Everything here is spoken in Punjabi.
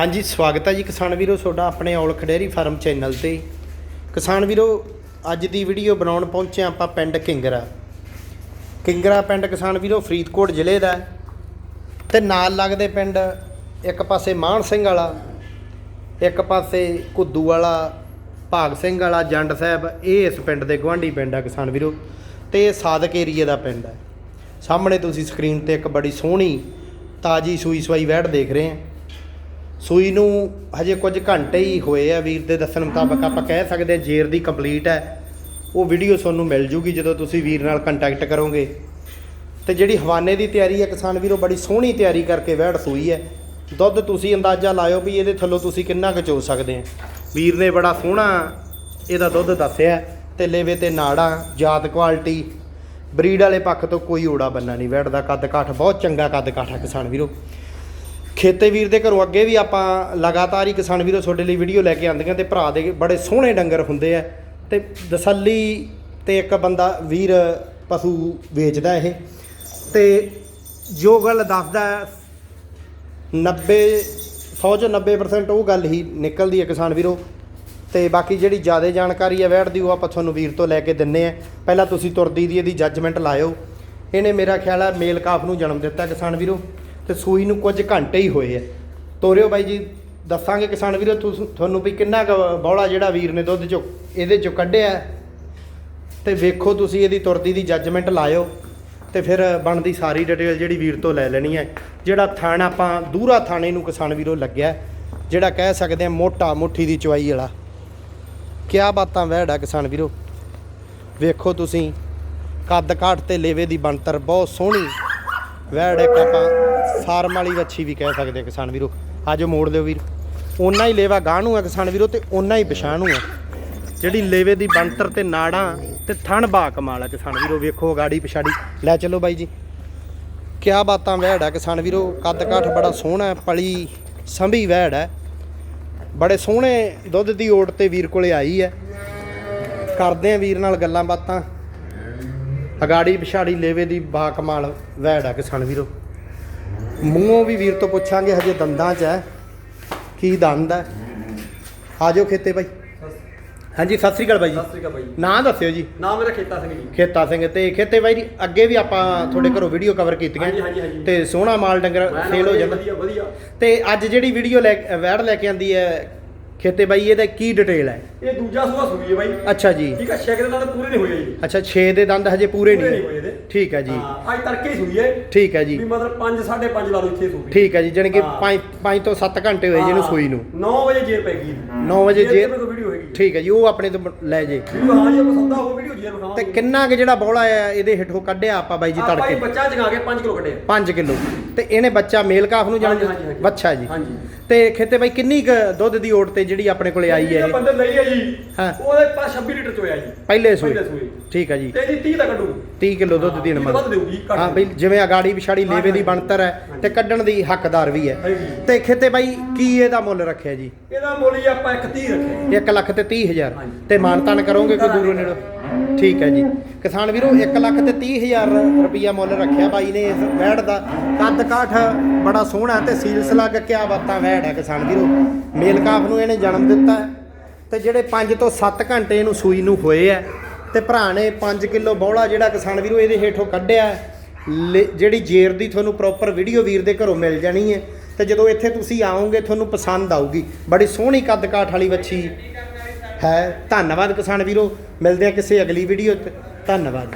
ਹਾਂਜੀ, ਸਵਾਗਤ ਹੈ ਜੀ ਕਿਸਾਨ ਵੀਰੋ ਤੁਹਾਡਾ ਆਪਣੇ ਔਲਖ ਡੇਅਰੀ ਫਾਰਮ ਚੈਨਲ ਤੇ। ਕਿਸਾਨ ਵੀਰੋ, ਅੱਜ ਦੀ ਵੀਡੀਓ ਬਣਾਉਣ ਪਹੁੰਚੇ ਆਪਾਂ ਪਿੰਡ ਕਿੰਗਰਾ। ਕਿੰਗਰਾ ਪਿੰਡ ਕਿਸਾਨ ਵੀਰੋ ਫਰੀਦਕੋਟ ਜ਼ਿਲ੍ਹੇ ਦਾ ਹੈ ਤੇ ਨਾਲ ਲੱਗਦੇ ਪਿੰਡ ਇੱਕ ਪਾਸੇ ਮਾਨ ਸਿੰਘ ਵਾਲਾ, ਇੱਕ ਪਾਸੇ ਕੁੱਦੂ ਵਾਲਾ, ਭਾਗ ਸਿੰਘ ਵਾਲਾ, ਜੰਡ ਸਾਹਿਬ, ਇਹ ਇਸ ਪਿੰਡ ਦੇ ਗਵਾਂਢੀ ਪਿੰਡ ਆ ਕਿਸਾਨ ਵੀਰੋ ਤੇ ਇਹ ਸਾਦਕ ਏਰੀਏ ਦਾ ਪਿੰਡ ਹੈ ਸਾਹਮਣੇ ਤੁਸੀਂ ਸਕਰੀਨ ਤੇ ਇੱਕ ਬੜੀ ਸੋਹਣੀ ਤਾਜੀ ਸੂਈ ਸਵਾਈ ਵੈੜ ਦੇਖ ਰਹੇ ਆ ਸੂਈ ਨੂੰ ਹਜੇ ਕੁਝ ਘੰਟੇ ਹੀ ਹੋਏ ਆ ਵੀਰ ਦੇ ਦੱਸਣ ਮੁਤਾਬਕ, ਆਪਾਂ ਕਹਿ ਸਕਦੇ ਹਾਂ ਜੇਰ ਦੀ ਕੰਪਲੀਟ ਹੈ। ਉਹ ਵੀਡੀਓ ਤੁਹਾਨੂੰ ਮਿਲ ਜੂਗੀ ਜਦੋਂ ਤੁਸੀਂ ਵੀਰ ਨਾਲ ਕੰਟੈਕਟ ਕਰੋਗੇ। ਤੇ ਜਿਹੜੀ ਹਵਾਨੇ ਦੀ ਤਿਆਰੀ ਹੈ, ਕਿਸਾਨ ਵੀਰੋ, ਬੜੀ ਸੋਹਣੀ ਤਿਆਰੀ ਕਰਕੇ ਵਹਿੜ ਸੂਈ ਹੈ। ਦੁੱਧ ਤੁਸੀਂ ਅੰਦਾਜ਼ਾ ਲਾਇਓ ਵੀ ਇਹਦੇ ਥੱਲੋਂ ਤੁਸੀਂ ਕਿੰਨਾ ਕੁ ਚੋ ਸਕਦੇ ਆ ਵੀਰ ਨੇ ਬੜਾ ਸੋਹਣਾ ਇਹਦਾ ਦੁੱਧ ਦੱਸਿਆ ਤੇ ਲੇਵੇ ਤੇ ਨਾੜਾਂ, ਜਾਤ ਕੁਆਲਿਟੀ ਬਰੀਡ ਵਾਲੇ ਪੱਖ ਤੋਂ ਕੋਈ ਓੜਾ ਬੰਨਾ ਨਹੀਂ ਵਹਿੜ ਦਾ ਕੱਦ ਕਾਠ ਬਹੁਤ ਚੰਗਾ ਕੱਦ ਕਾਠ ਹੈ ਕਿਸਾਨ ਵੀਰੋ। ਖੇਤੇ ਵੀਰ ਦੇ ਘਰੋਂ ਅੱਗੇ ਵੀ ਆਪਾਂ ਲਗਾਤਾਰ ਹੀ ਕਿਸਾਨ ਵੀਰੋ ਤੁਹਾਡੇ ਲਈ ਵੀਡੀਓ ਲੈ ਕੇ ਆਉਂਦੀਆਂ ਤੇ ਭਰਾ ਦੇ ਬੜੇ ਸੋਹਣੇ ਡੰਗਰ ਹੁੰਦੇ ਆ। ਤੇ ਤਸੱਲੀ ਤੇ ਇੱਕ ਬੰਦਾ ਵੀਰ ਪਸ਼ੂ ਵੇਚਦਾ ਇਹ। ਤੇ ਜੋ ਗੱਲ ਦੱਸਦਾ ਹੈ, 90 100 ਚ 90% ਉਹ ਗੱਲ ਹੀ ਨਿਕਲਦੀ ਹੈ ਕਿਸਾਨ ਵੀਰੋ। ਤੇ ਬਾਕੀ ਜਿਹੜੀ ਜ਼ਿਆਦਾ ਜਾਣਕਾਰੀ ਹੈ ਵੈੜ ਦੀ ਉਹ ਆਪਾਂ ਤੁਹਾਨੂੰ ਵੀਰ ਤੋਂ ਲੈ ਕੇ ਦਿੰਨੇ ਆ। ਪਹਿਲਾਂ ਤੁਸੀਂ ਤੁਰਦੀ ਦੀ ਇਹਦੀ ਜੱਜਮੈਂਟ ਲਾਇਓ। ਇਹਨੇ ਮੇਰਾ ਖਿਆਲ ਹੈ ਮੇਲ ਕਾਫ ਨੂੰ ਜਨਮ ਦਿੱਤਾ ਕਿਸਾਨ ਵੀਰੋ। ਤੇ ਸੂਈ ਨੂੰ ਕੁਝ ਘੰਟੇ ਹੀ ਹੋਏ ਆ। ਤੋਰਿਓ ਬਾਈ ਜੀ, ਦੱਸਾਂਗੇ ਕਿਸਾਨ ਵੀਰੋ ਤੁਹਾਨੂੰ ਵੀ ਕਿੰਨਾ ਕੁ ਬੌਲਾ ਜਿਹੜਾ ਵੀਰ ਨੇ ਦੁੱਧ ਚੋਂ, ਇਹਦੇ ਚੋਂ ਕੱਢਿਆ ਹੈ। ਤੇ ਵੇਖੋ ਤੁਸੀਂ ਇਹਦੀ ਤੁਰਦੀ ਦੀ ਜੱਜਮੈਂਟ ਲਾਇਓ ਤੇ ਫਿਰ ਬਣਦੀ ਸਾਰੀ ਡਿਟੇਲ ਜਿਹੜੀ ਵੀਰ ਤੋਂ ਲੈ ਲੈਣੀ ਹੈ। ਜਿਹੜਾ ਥਣ ਆਪਾਂ, ਦੂਰਾ ਥਾਣੇ ਨੂੰ ਕਿਸਾਨ ਵੀਰੋ ਲੱਗਿਆ ਜਿਹੜਾ ਕਹਿ ਸਕਦੇ ਆ ਮੋਟਾ ਮੁੱਠੀ ਦੀ ਚਵਾਈ ਵਾਲਾ। ਕਿਆ ਬਾਤਾਂ ਵਹਿੜਾ ਕਿਸਾਨ ਵੀਰੋ। ਵੇਖੋ ਤੁਸੀਂ ਕੱਦ ਕਾਠ ਤੇ ਲੇਵੇ ਦੀ ਬਣਤਰ ਬਹੁਤ ਸੋਹਣੀ। ਵੈੜ ਇੱਕ ਆਪਾਂ ਫਾਰਮ ਵਾਲੀ ਵੱਛੀ ਵੀ ਕਹਿ ਸਕਦੇ ਆ ਕਿਸਾਨ ਵੀਰੋ। ਆਜੋ ਮੋੜ ਦਿਓ ਵੀਰ। ਓਨਾ ਹੀ ਲੇਵਾ ਗਾਹ ਨੂੰ ਆ ਕਿਸਾਨ ਵੀਰੋ ਤੇ ਓਨਾ ਹੀ ਪਛਾਣੂ ਆ। ਜਿਹੜੀ ਲੇਵੇ ਦੀ ਬਣਤਰ ਤੇ ਨਾੜਾਂ ਤੇ ਥਣ ਬਾ ਕਮਾਲ ਹੈ ਕਿਸਾਨ ਵੀਰੋ, ਵੇਖੋ ਗਾੜੀ ਪਛਾੜੀ। ਲੈ ਚੱਲੋ ਬਾਈ ਜੀ। ਕਿਆ ਬਾਤਾਂ ਵਹਿੜ ਹੈ ਕਿਸਾਨ ਵੀਰੋ। ਕੱਦ ਕਾਠ ਬੜਾ ਸੋਹਣਾ ਪਲੀ ਸੰਭੀ ਵਹਿੜ ਹੈ। ਬੜੇ ਸੋਹਣੇ ਦੁੱਧ ਦੀ ਓਟ ਤੇ ਵੀਰ ਕੋਲੇ ਆਈ ਹੈ। ਕਰਦੇ ਆ ਵੀਰ ਨਾਲ ਗੱਲਾਂ ਬਾਤਾਂ। ਅਗਾੜੀ ਪਿਛਾੜੀ ਲੇਵੇ ਦੀ ਬਾ ਕਮਾਲ ਵਹਿੜ ਹੈ ਕਿਸਾਨ ਵੀਰੋ। ਮੂੰਹੋਂ ਵੀ ਵੀਰ ਤੋਂ ਪੁੱਛਾਂਗੇ ਹਜੇ ਦੰਦਾਂ 'ਚ ਹੈ। ਕੀ ਦੰਦ ਹੈ? ਆਜੋ ਖੇਤੇ ਬਾਈ। ਹਾਂਜੀ ਸਤਿ ਸ੍ਰੀ ਅਕਾਲ ਬਾਈ ਜੀ। ਸਤਿ ਸ੍ਰੀ ਅਕਾਲ ਬਾਈ ਨਾਂ ਦੱਸਿਓ ਜੀ। ਨਾਮ ਮੇਰਾ ਖੇਤਾ ਸਿੰਘ ਜੀ। ਖੇਤਾ ਸਿੰਘ ਤੇ ਖੇਤੇ ਬਾਈ ਜੀ ਅੱਗੇ ਵੀ ਆਪਾਂ ਤੁਹਾਡੇ ਘਰੋਂ ਵੀਡੀਓ ਕਵਰ ਕੀਤੀਆਂ। ਤੇ ਸੋਹਣਾ ਮਾਲ ਡੰਗਰ ਸੇਲ ਹੋ ਜਾਂਦਾ। ਵਧੀਆ ਵਧੀਆ। ਤੇ ਅੱਜ ਜਿਹੜੀ ਵੀਡੀਓ ਲੈ ਵੈੜ ਲੈ ਕੇ ਆਂਦੀ ਹੈ ਖੇਤੇ ਬਾਈ ਇਹਦਾ ਕੀ ਡਿਟੇਲ ਹੈ? ਇਹ ਦੂਜਾ ਸੂਆ ਸੂਈ ਹੈ ਬਾਈ। ਅੱਛਾ ਜੀ। ਠੀਕ ਹੈ ਛੇਕ ਦੇ ਨਾਲ ਪੂਰੇ ਨਹੀਂ ਹੋਏ ਜੀ। ਅੱਛਾ 6 ਦੇ ਦੰਦ ਹਜੇ ਪੂਰੇ ਨਹੀਂ। ਨਹੀਂ ਹੋਏ ਇਹਦੇ। ਠੀਕ ਹੈ ਜੀ। ਹਾਂ ਅੱਜ ਤੜਕੇ ਹੀ ਸੂਈ ਹੈ। ਠੀਕ ਹੈ ਜੀ। ਵੀ ਮਤਲਬ 5 5.5 ਲਾ ਲਓ ਇੱਥੇ ਸੂਈ ਠੀਕ ਹੈ ਜੀ ਜਾਣੀ ਕਿ ਹਾਂ। 5 5 ਤੋਂ 7 ਘੰਟੇ ਹੋਏ ਜਿਹਨੂੰ ਸੂਈ ਨੂੰ। 9 ਵਜੇ ਜੇਰ ਪੈ ਗਈ। 9 ਵਜੇ ਜੇ ਜੇਰ- ਠੀਕ ਹੈ ਜੀ ਉਹ ਆਪਣੇ ਤੋਂ ਲੈ ਜੇ। ਹਾਂ ਜੀ ਪਸੰਦ ਆ ਉਹ ਵੀਡੀਓ ਜੇਰ ਤੇ ਵਿਖਾਵਾਂਗੇ ਕਿੰਨਾ ਕੁ ਜਿਹੜਾ ਬੌਲਾ ਆ ਇਹਦੇ ਹੇਠੋਂ ਕੱਢਿਆ ਆਪਾਂ ਬਾਈ ਜੀ ਆਪਾਂ ਤੜਕੇ? ਇਹ ਬੱਚਾ ਜਗਾ ਕੇ 5 ਕਿਲੋ ਕੱਢਿਆ। 5 ਕਿਲੋ। ਤੇ ਇਹਨੇ ਬੱਚਾ ਮੇਲ ਕਾਫ ਨੂੰ ਜਾਣ। ਬੱਚਾ ਜੀ। ਤੇ ਖੇਤੇ ਬਾਈ ਕਿੰਨੀ ਕੁ ਦੁੱਧ ਦੀ ਓਟ ਤੇ ਜਿਹੜੀ ਆਪਣੇ ਕੋਲੇ ਆਈ ਹੈ ਇਹ। ਬੰਦੇ ਲਈ ਹੈ ਜੀ ਹਾਂ। ਉਹਦੇ ਪਾਸ 26 ਲੀਟਰ ਚੋਇਆ ਜੀ ਪਹਿਲੇ ਸੂਏ। ਠੀਕ ਹੈ ਜੀ। ਤੇ ਇਹਦੀ 30 ਦਾ ਕੱਢੂ। 30 ਕਿਲੋ ਦੁੱਧ ਹਾਂ, ਦੇਊਗੀ, ਘੱਟ ਹਾਂ ਬਈ ਜਿਵੇਂ ਅਗਾੜੀ ਪਿਛਾੜੀ ਲੇਵੇ ਦੀ ਬਣਤਰ ਹੈ ਤੇ ਕੱਢਣ ਦੀ ਹੱਕਦਾਰ ਵੀ ਹੈ। ਤੇ ਖੇਤੇ ਬਾਈ ਕੀ ਇਹਦਾ ਮੁੱਲ ਰੱਖਿਆ ਜੀ? ਇਹਦਾ ਮੁੱਲ ਜੀ ਆਪਾਂ 130 ਰੱਖਿਆ। 1 ਲੱਖ ਤੇ 30 ਹਜ਼ਾਰ। ਹਾਂਜੀ। ਤੇ ਮਾਨਤਾਨ ਕਰੋਗੇ ਕੋਈ ਦੂਰੋਂ ਨੇੜੋਂ? ਠੀਕ ਹੈ ਜੀ। ਕਿਸਾਨ ਵੀਰੋ 1 ਲੱਖ ਤੇ 30 ਹਜ਼ਾਰ ਰੁਪਈਆ ਮੁੱਲ ਰੱਖਿਆ ਬਾਈ ਨੇ ਇਸ ਵੈੜ ਦਾ। ਕੱਦ ਕਾਠ ਬੜਾ ਸੋਹਣਾ ਤੇ ਸੀਲ ਸਲੱਗ ਕਿਆ ਬਾਤਾਂ ਵੈੜ ਹੈ ਕਿਸਾਨ ਵੀਰੋ। ਮੇਲ ਕਾਫ ਨੂੰ ਇਹਨੇ ਜਨਮ ਦਿੱਤਾ ਹੈ ਤੇ ਜਿਹੜੇ 5 ਤੋਂ 7 ਘੰਟੇ ਇਹਨੂੰ ਸੂਈ ਨੂੰ ਹੋਏ ਆ ਤੇ ਭਰਾ ਨੇ 5 ਕਿਲੋ ਬੌਲਾ ਜਿਹੜਾ ਕਿਸਾਨ ਵੀਰੋ ਇਹਦੇ ਹੇਠੋਂ ਕੱਢਿਆ ਲੇ- ਜਿਹੜੀ ਜੇਰ ਦੀ ਤੁਹਾਨੂੰ ਪ੍ਰੋਪਰ ਵੀਡੀਓ ਵੀਰ ਦੇ ਘਰੋਂ ਮਿਲ ਜਾਣੀ ਹੈ। ਤੇ ਜਦੋਂ ਇੱਥੇ ਤੁਸੀਂ ਆਓਗੇ, ਤੁਹਾਨੂੰ ਪਸੰਦ ਆਊਗੀ। ਬੜੀ ਸੋਹਣੀ ਕੱਦ ਕਾਠ ਵਾਲੀ ਵੱਛੀ ਹੈ। ਧੰਨਵਾਦ ਕਿਸਾਨ ਵੀਰੋ। ਮਿਲਦੇ ਆ ਕਿਸੇ ਅਗਲੀ ਵੀਡੀਓ 'ਤੇ ਧੰਨਵਾਦ।